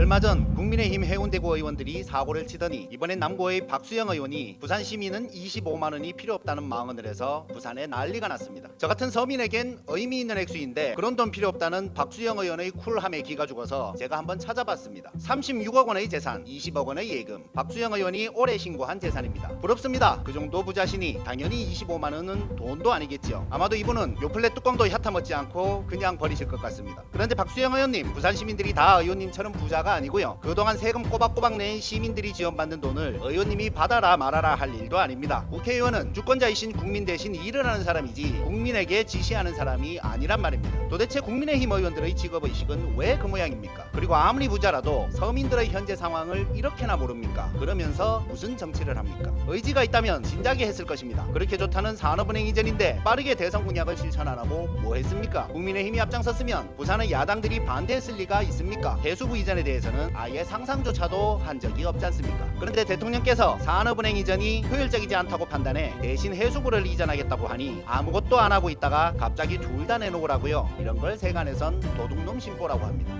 얼마 전 국민의힘 해운대구 의원들이 사고를 치더니 이번엔 남구의 박수영 의원이 부산 시민은 25만 원이 필요 없다는 망언을 해서 부산에 난리가 났습니다. 저 같은 서민에겐 의미 있는 액수인데 그런 돈 필요 없다는 박수영 의원의 쿨함에 기가 죽어서 제가 한번 찾아봤습니다. 36억 원의 재산, 20억 원의 예금. 박수영 의원이 올해 신고한 재산입니다. 부럽습니다. 그 정도 부자시니 당연히 25만 원은 돈도 아니겠지요. 아마도 이분은 요플레 뚜껑도 얕아 먹지 않고 그냥 버리실 것 같습니다. 그런데 박수영 의원님, 부산 시민들이 다 의원님처럼 부자가 아니고요. 그동안 세금 꼬박꼬박 낸 시민들이 지원받는 돈을 의원님이 받아라 말아라 할 일도 아닙니다. 국회의원은 주권자이신 국민 대신 일을 하는 사람이지 국민에게 지시하는 사람이 아니란 말입니다. 도대체 국민의힘 의원들의 직업의식은 왜 그 모양입니까? 그리고 아무리 부자라도 서민들의 현재 상황을 이렇게나 모릅니까? 그러면서 무슨 정치를 합니까? 의지가 있다면 진작에 했을 것입니다. 그렇게 좋다는 산업은행 이전인데 빠르게 대선 공약을 실천 안 하고 뭐 했습니까? 국민의힘이 앞장섰으면 부산의 야당들이 반대했을 리가 있습니까? 해수부 이전에 대해 서는 아예 상상조차도 한 적이 없지 않습니까? 그런데 대통령께서 산업은행 이전이 효율적이지 않다고 판단해 대신 해수부를 이전하겠다고 하니 아무것도 안 하고 있다가 갑자기 둘 다 내놓으라고요. 이런 걸 세간에선 도둑놈 신보라고 합니다.